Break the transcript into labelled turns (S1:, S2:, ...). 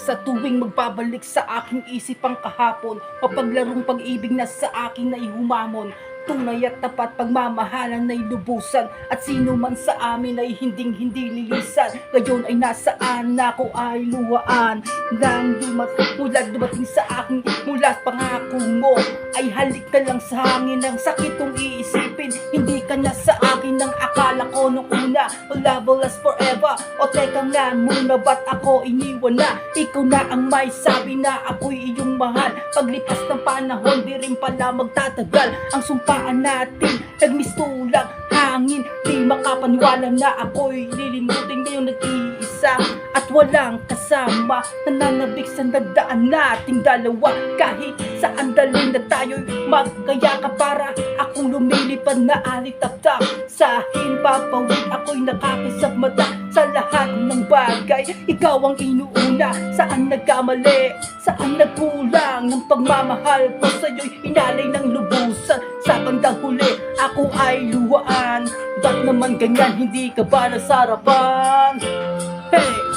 S1: Sa tuwing magbabalik sa aking isip ang kahapon Mapaglarong pag-ibig na sa akin ay humamon Tunay at tapat pagmamahalan ay lubusan At sino man sa amin ay hinding hindi lilisan Ngayon ay nasaan na ako ay luwaan Nang dumat mula dumating sa akin mula pangako mo. Ay halik ka lang sa hangin ang sakit kong iisipin Hindi ka na sa akin ang akala ko nung una Love will last forever. O teka nga muna ba't ako iniwan na Ikaw na ang may sabi na ako'y iyong mahal. Paglipas ng panahon di rin pala magtatagal. Ang sumpaan natin nagmistulang hangin. Di makapaniwala na ako'y lilimutin ngayon nag-iisa. At walang kasama Nananabik sa nadaan nating dalawa. Kahit saan dalhin na tayo'y magkayaka para Akong lumilipad na alitaptap Sa himpapawid ako'y nakakisap mata Sa lahat ng bagay Ikaw ang inuuna Saan nagkamali? Saan nagkulang? Ng pagmamahal ko sa'yo'y inalay ng lubusan Sa bandang huli ako ay luwaan Ba't naman ganyan hindi ka ba nasarapan?